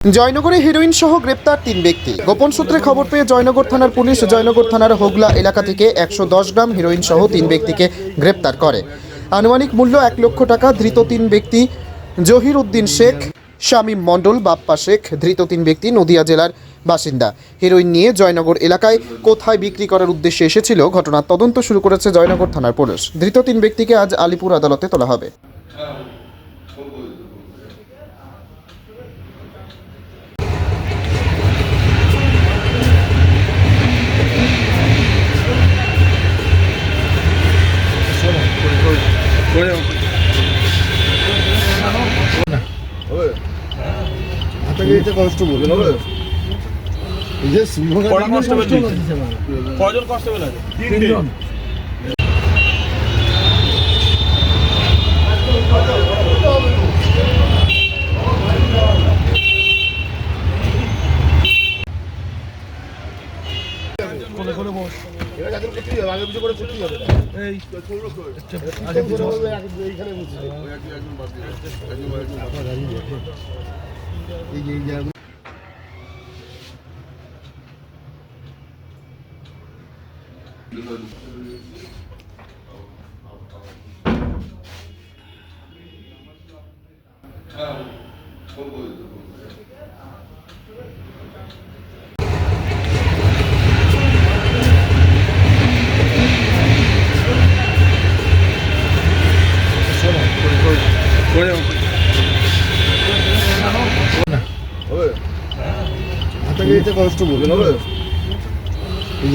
জয়নগরে heroin সহ গ্রেপ্তার তিন ব্যক্তি গোপন সূত্রে খবর পেয়ে জয়নগর থানার পুলিশ জয়নগর থানার হোগলা এলাকা থেকে একশো দশ গ্রাম হেরোইন সহ তিন ব্যক্তিকে গ্রেপ্তার করে আনুমানিক মূল্য এক লক্ষ টাকা ধৃত তিন ব্যক্তি জহির উদ্দিন শেখ শামীম মণ্ডল বাপ্পা শেখ ধৃত তিন ব্যক্তি নদিয়া জেলার বাসিন্দা হেরোইন নিয়ে জয়নগর এলাকায় কোথায় বিক্রি করার উদ্দেশ্যে এসেছিল ঘটনার তদন্ত শুরু করেছে জয়নগর থানার পুলিশ ধৃত তিন ব্যক্তিকে আজ আলিপুর আদালতে তোলা হবে কজন কনস্টেবল আছে? তিনজন। হবে এইখানে বসে এই যে এই এটা কনস্টেবল হবে এই